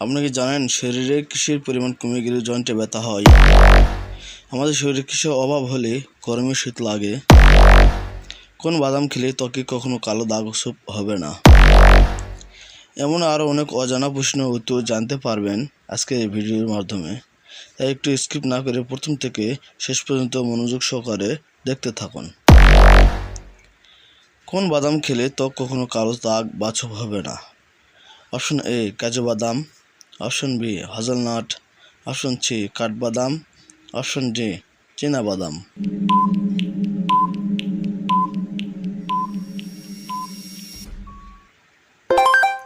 আপনি কি জানেন শরীরে কিসের পরিমাণ কমে গেলে জয়েন্টে ব্যথা হয়? আমাদের শরীরে কিসের অভাব হলে গরমে শীত লাগে। কোন বাদাম খেলে ত্বকে কখনো কালো দাগ হবে না। এমন আরও অনেক অজানা প্রশ্নের উত্তর জানতে পারবেন আজকের এই ভিডিওর মাধ্যমে। তাই একটু স্কিপ না করে প্রথম থেকে শেষ পর্যন্ত মনোযোগ সহকারে দেখতে থাকুন। কোন বাদাম খেলে ত্বক কখনো কালো দাগ বা হবে না? অপশন এ, কাজু বাদাম। Option B, hazelnut. Option C, কাঠবাদাম। অপশন ডি বাদাম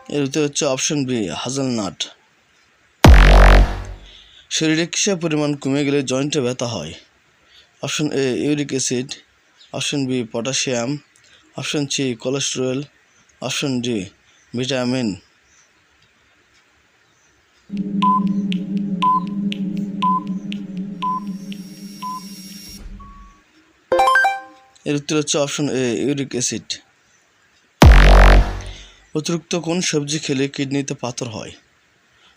এর উত্তর হচ্ছে অপশন বি, হাজলনাট। শরীরে কিসের পরিমাণ কমে গেলে জয়েন্টে ব্যথা হয়? Option A, uric acid. Option B, potassium. Option C, cholesterol. Option D, vitamin. এর উত্তর হচ্ছে অপশন এ, ইউরিক অ্যাসিড। অতিরিক্ত কোন সবজি খেলে কিডনিতে পাথর হয়?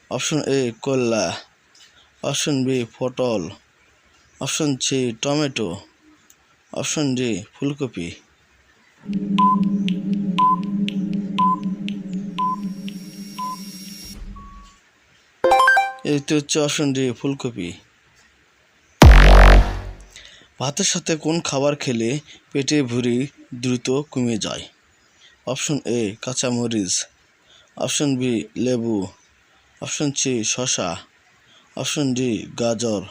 অপশন এ কল্লা অপশন বি, পটল। Option C, tomato. Option D, ফুলকপি। এর এটি হচ্ছে অপশন ডি, ফুলকপি। ভাতের সাথে কোন খাবার খেলে পেটে ভুঁড়ি দ্রুত কমে যায়? অপশন এ কাঁচামরিচ। অপশন বি লেবু। অপশন সি শসা। অপশন ডি গাজর।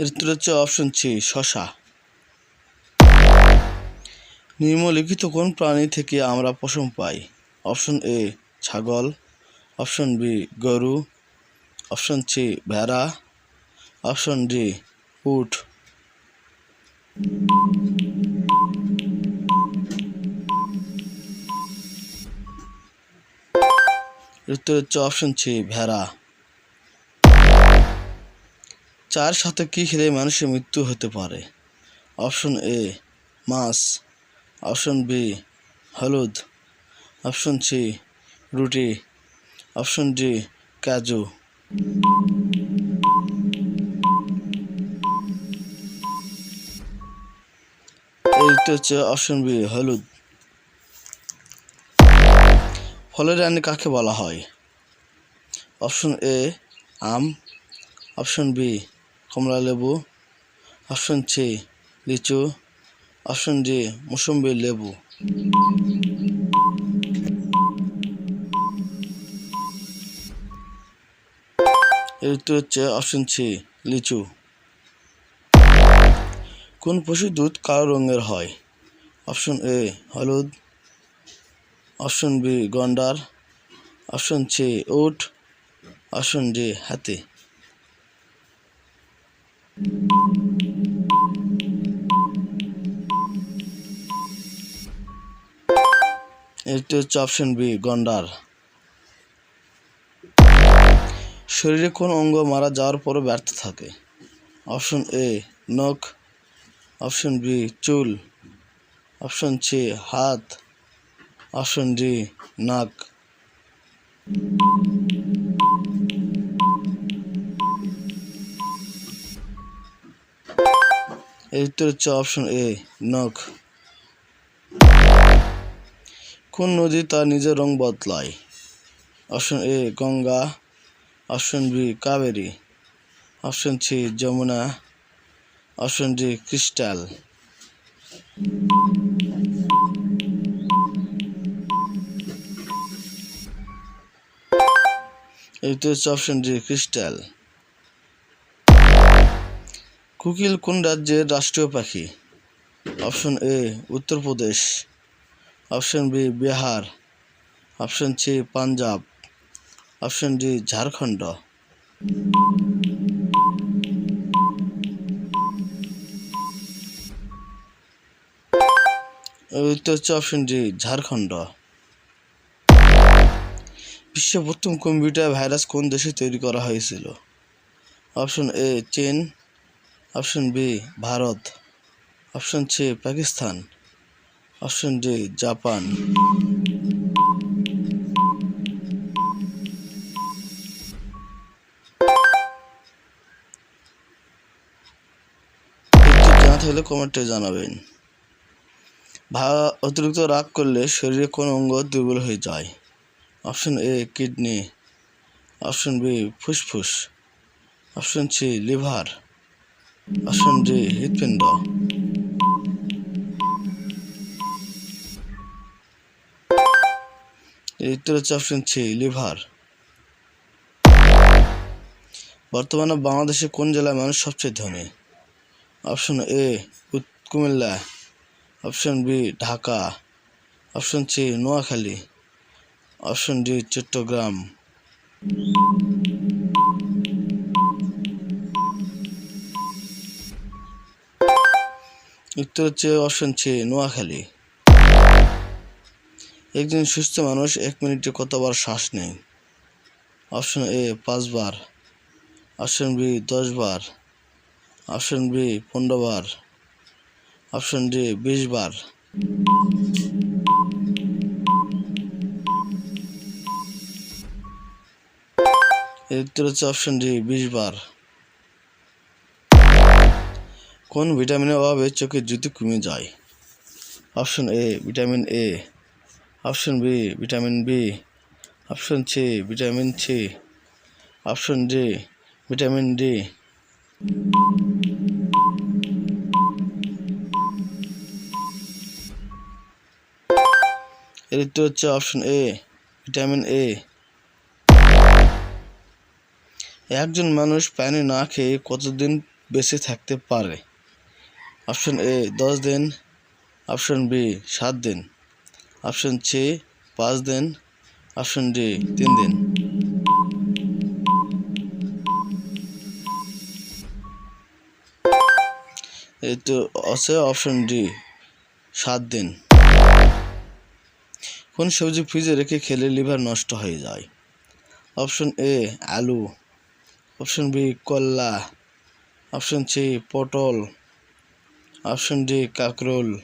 উত্তর হচ্ছে অপশন সি শসা। নিম্নলিখিত কোন প্রাণী থেকে আমরা পশম পাই? অপশন এ ছাগল। অপশন বি, গরু। অপশন সি, ভেড়া। অপশন ডি, উট। উত্তর হচ্ছে অপশন সি, ভেড়া। চার সাথে কি খেলে মানুষের মৃত্যু হতে পারে। অপশন এ, মাছ। অপশন বি, হলুদ। অপশন সি, রুটি। অপশন ডি, কাজু। এইটা হচ্ছে অপশন বি, হলুদ। ফলের রানী কাকে বলা হয়? অপশন এ, আম। অপশন বি, কমলা লেবু। অপশন সি, লিচু। অপশন ডি, মৌসুম্বি লেবু। উত্তর হচ্ছে অপশন সি লিচু। কোন পশুর দুধ কালো রঙের হয়? অপশন এ হলুদ। অপশন বি গন্ডার। অপশন সি উট। অপশন ডি হাতি। এটি হচ্ছে অপশন বি গন্ডার। শরীরে কোন অঙ্গ মারা যাওয়ার পরও ব্যর্থ থাকে। অপশন এ, নখ। অপশন বি, চুল। অপশন সি, হাত। অপশন ডি, নাক। এর উত্তর হচ্ছে অপশন এ, নখ। কোন নদী তার নিজের রং বদলায়? Option A, Ganga. Option B, Kaveri. Option C, Yamuna. Option D, crystal. এইটা হচ্ছে অপশন ডি, ক্রিস্টাল। কুকিল কোন রাজ্যের রাষ্ট্রীয় পাখি। Option A, Uttar Pradesh. Option B, Bihar. Option C, Punjab. Option D Jharkhand. উত্তর হচ্ছে অপশন ডি ঝাড়খণ্ড। বিশ্বের প্রথম কম্পিউটার ভাইরাস কোন দেশে তৈরি করা হয়েছিল? অপশন এ, চীন। Option B, Bharat. Option C, Pakistan. Option D, Japan. জানা থাকলে কমেন্টে জানাবেন। ভা, অতিরিক্ত রাগ করলে শরীরে কোন অঙ্গ দুর্বল হয়ে যায়? Option A, kidney. Option B, ফুসফুস। Option C, liver. Option D, হৃৎপিণ্ড। উত্তর হচ্ছে অপশন সি, লিভার। বর্তমানে বাংলাদেশে কোন জেলায় মানুষ সবচেয়ে ধনী? Option A Comilla option B Dhaka option C Noakhali option D Chittagong উত্তর হচ্ছে অপশন সি নোয়াখালী একজন সুস্থ মানুষ এক মিনিটে কতবার শ্বাস নেয়? অপশন এ পাঁচবার. অপশন বি দশ বার অপশন বি, পনেরো বার। অপশন ডি, বিশ বার। এর উত্তর হচ্ছে অপশন ডি, বিশ বার। কোন ভিটামিনের অভাবে চোখের জ্যোতি কমে যায়? Option A, vitamin A. Option B, vitamin B. Option C, vitamin C. Option D, vitamin D. এর উত্তর হচ্ছে অপশন এ ভিটামিন এ একজন মানুষ পানি না খেয়ে কতদিন বেঁচে থাকতে পারে? অপশন এ দশ দিন। অপশন বি সাত দিন। অপশন সি পাঁচ দিন। অপশন ডি তিন দিন। তো আছে অপশন ডি সাত দিন। কোন সবজি ফ্রিজে রেখে খেলে লিভার নষ্ট হয়ে যায়? অপশন এ, আলু। অপশন বি, কল্লা। অপশন সি, পটল। অপশন ডি, কাকরোল।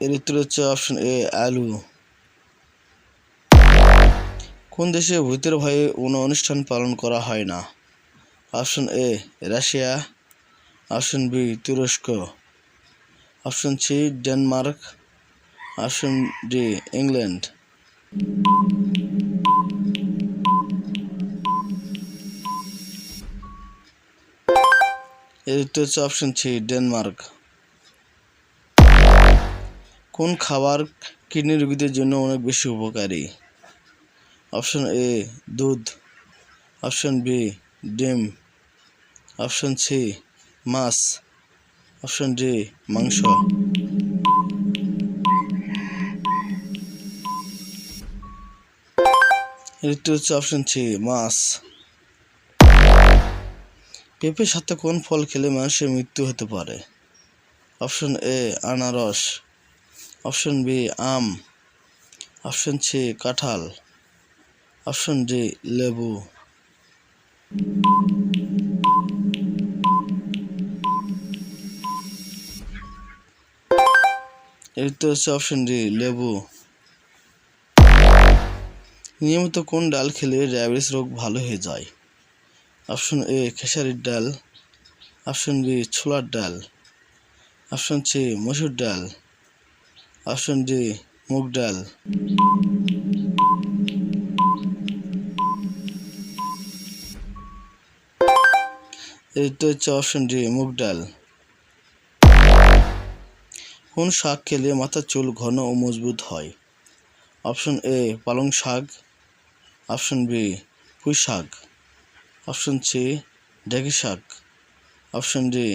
এর উত্তর হচ্ছে অপশন এ, আলু। কোন দেশে ভূতের ভয়ে কোনো অনুষ্ঠান পালন করা হয় না? Option A, Russia. Option B, তুরস্ক। Option C, Denmark. Option D, England. এর উত্তর হচ্ছে অপশন সি, ডেনমার্ক। কোন খাবার কিডনি রোগীদের জন্য অনেক বেশি উপকারী? অপশন এ, দুধ। অপশন বি, ডিম। অপশন সি মাছ, অপশন ডি, মাংস। এর হচ্ছে অপশন সি, মাছ। পেঁপের সাথে কোন ফল খেলে মানুষের মৃত্যু হতে পারে? অপশন এ, আনারস। অপশন বি, আম। অপশন সি, কাঁঠাল। অপশন ডি, লেবু। উত্তর হচ্ছে অপশন ডি লেবু। নিয়মিত কোন ডাল খেলে ডায়াবেটিস রোগ ভালো হয়ে যায়? অপশন এ খেসারির ডাল। অপশন বি ছোলার ডাল। অপশন সি মসুর ডাল। অপশন ডি মুগ ডাল। এটা হচ্ছে অপশন ডি মুগ ডাল। কোন শাক খেলে মাথার চুল ঘন ও মজবুত হয়? অপশন এ পালং শাক। অপশন বি পুঁই শাক। অপশন সি ঢেঁকি শাক। অপশন ডি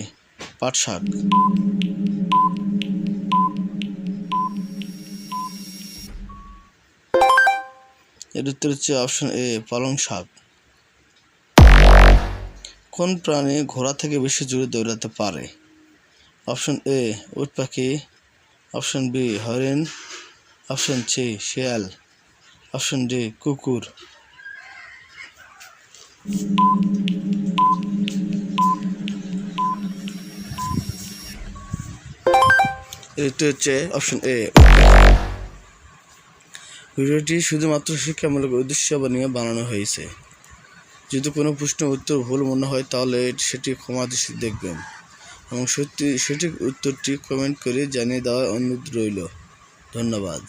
পাট শাক। এর উত্তর হচ্ছে অপশন এ পালং শাক। কোন প্রাণী ঘোড়া থেকে বেশি জোরে দৌড়াতে পারে? অপশন এ, উট পাখি। অপশন বি, হরিণ। অপশন সি, শিয়াল। অপশন ডি, কুকুর। এটি হচ্ছে অপশন এ। ভিডিওটি শুধুমাত্র শিক্ষামূলক উদ্দেশ্য নিয়ে বানানো হয়েছে। যদি কোনো প্রশ্ন উত্তর ভুল মনে হয়, তাহলে সেটি ক্ষমা দৃষ্টি দেখবেন। এবং সত্যি সঠিক উত্তরটি কমেন্ট করে জানিয়ে দেওয়ার অনুরোধ রইল। ধন্যবাদ।